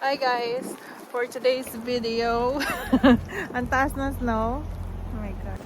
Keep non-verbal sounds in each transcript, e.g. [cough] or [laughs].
Hi guys! For today's video, [laughs] ang taas ng snow. Oh my god.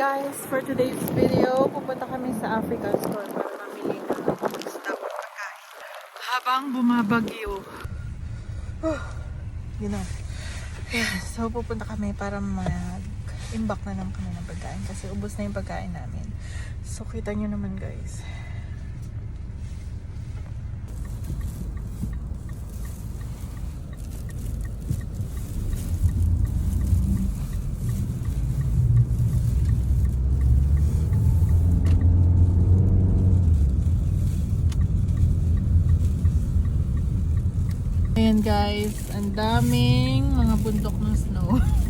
Guys! For today's video, pupunta kami sa African store para mamili ng isda o pagkain. Habang bumabagyo. Oh, yun na. Yes, so pupunta kami para mag-imbak na naman kami ng pagkain kasi ubos na yung pagkain namin. So kita nyo naman guys. Ayan guys, ang daming mga bundok ng snow. [laughs]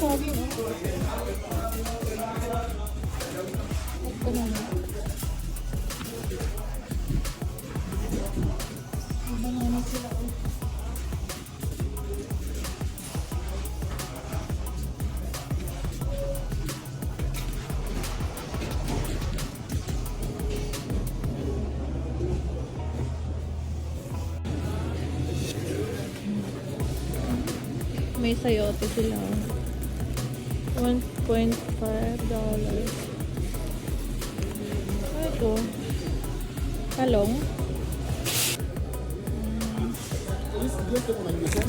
Mo. Ito naman. Banana sila. May sayote sila. 1.5 dollars. Ano ito? Talong? Mm.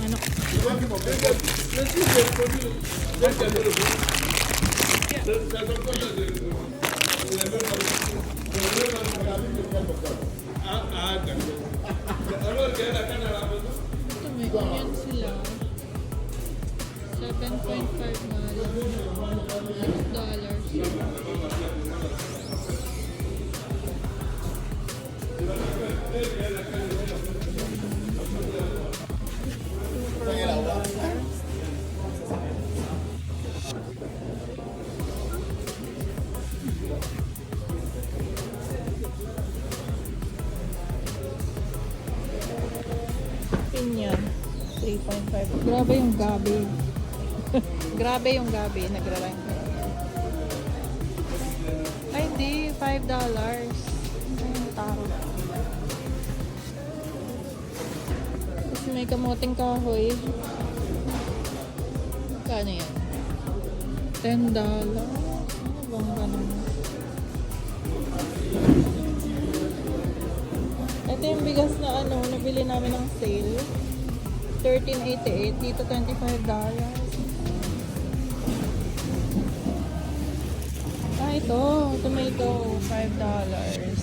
Ano? Ito pinya. 3.5. Grabe yung gabi. [laughs] Grabe yung gabi. Nagra-rank. Ay, hindi. 5 dollars. Ay, taro. Tapos may kamuting kahoy. Kano yan? 10 dollars. Ano bang ganun? Yung bigas na ano, nabili namin ng sale. 13.88. Dito 25 dollars. Ah, ito. Tomato. 5 dollars.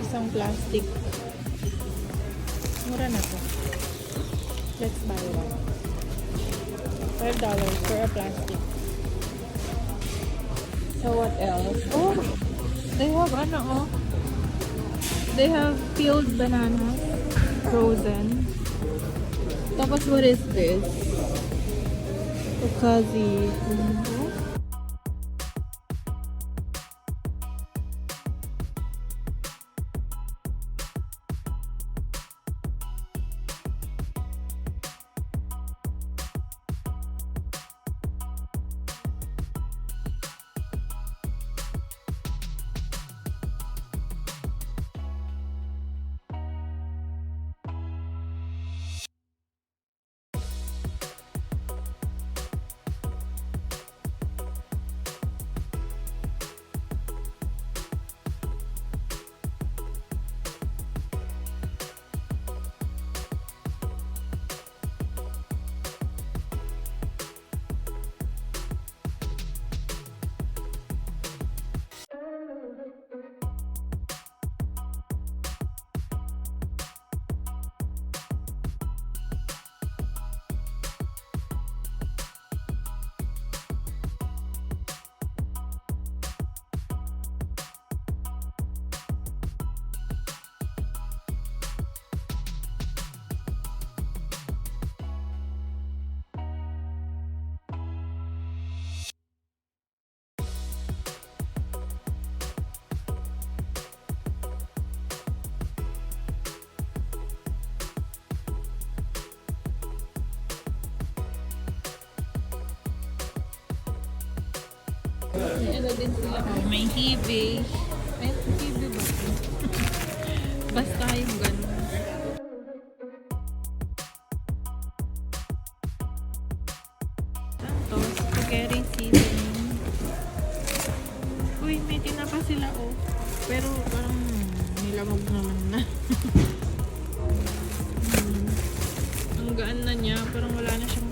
Isang plastic. Mura na to. Let's buy one. 5 dollars for a plastic. So what else? Oh! They have ano oh. They have peeled bananas. Frozen. Tapos what is this? Okazi. Ano din sila. May hibe. May hibe ba? Basta yung ganun. Ito, spaghetti seasoning. Uy, may tinapa sila oh. Pero parang nilamog naman na. [laughs] hmm. Na niya, parang wala na siyang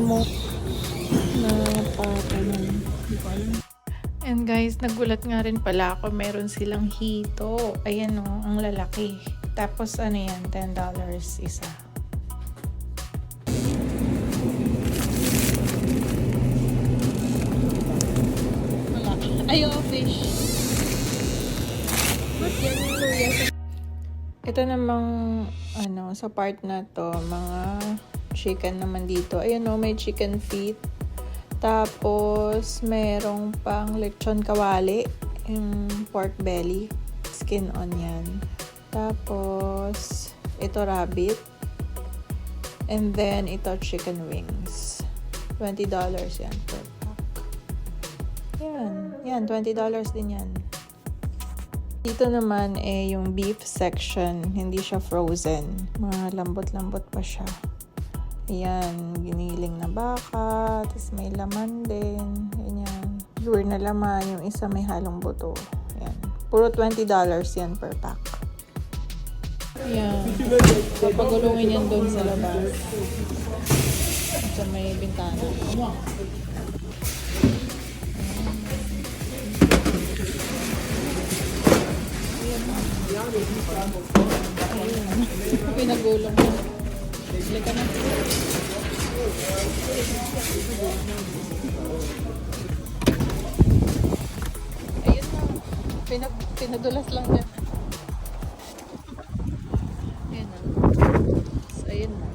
smoke na pata nun. Hindi ko alam. And guys, nagulat nga rin pala ako, meron silang hito. Ayan o, ang lalaki. Tapos ano yan, $10 isa. Ayaw, fish. Yung luya? Ito namang, ano, sa part na to, mga chicken naman dito. Ayan o, may chicken feet. Tapos, merong pang lechon kawali. Yung pork belly. Skin on yan. Tapos, ito rabbit. And then, ito chicken wings. $20 yan per pack. Yan. Yan, $20 din yan. Dito naman eh yung beef section, hindi siya frozen. Mga lambot-lambot pa siya. Ayan, giniling na baka, tapos may laman din. Ganyan. Lure na laman, yung isa may halong buto. Ayan. Puro $20 yan per pack. Ayan. Papagulungin yan doon sa labas. Sa may bintana. Pinagulong mo. Bili ka na. Ayun. Pinag pinadulas lang niya. Ayun na. So, ayun na.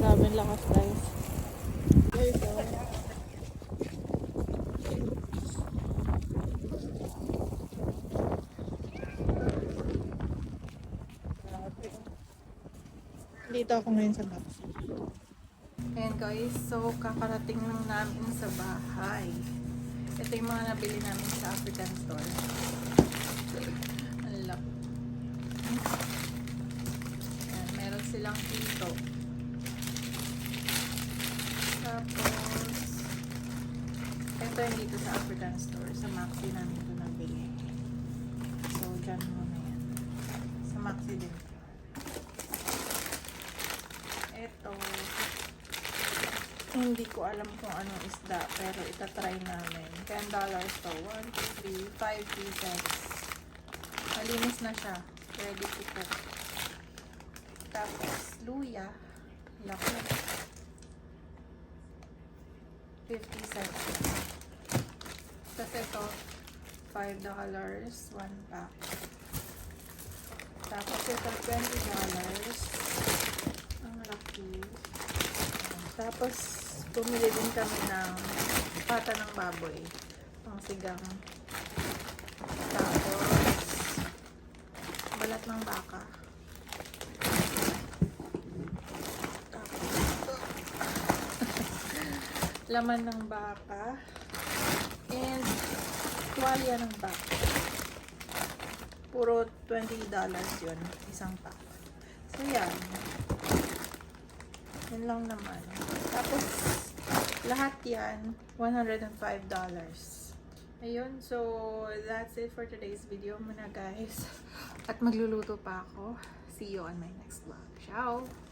Grabe ang lakas guys. Dito ako ngayon sa map. Ayan guys, so kakarating lang namin sa bahay. Ito yung mga nabili namin sa African store. Ang. Ayan, meron silang dito. Tapos, ito yung dito sa African store. Sa Maxi namin ito nabili. So, dyan muna yan. Sa Maxi din. Ito, hindi ko alam kung anong isda, pero itatry namin. $10 to. 1, 2, 3, 5 pieces. Malinis na siya. Ready to cook. Tapos, luya. Laki. 50 cents. Tapos ito, $5, one pack. Tapos ito, $20. Ang laki. Tapos, bumili din kami ng pata ng baboy. Pang sigang. Tapos, balat ng baka. Tapos, [laughs] laman ng baka. And, tuwalya ng baka. Puro $20 yun. Isang pack. So, yan. Yun lang naman. Tapos, lahat yan, $105. Ayun, so, that's it for today's video muna guys. [laughs] At magluluto pa ako. See you on my next vlog. Ciao!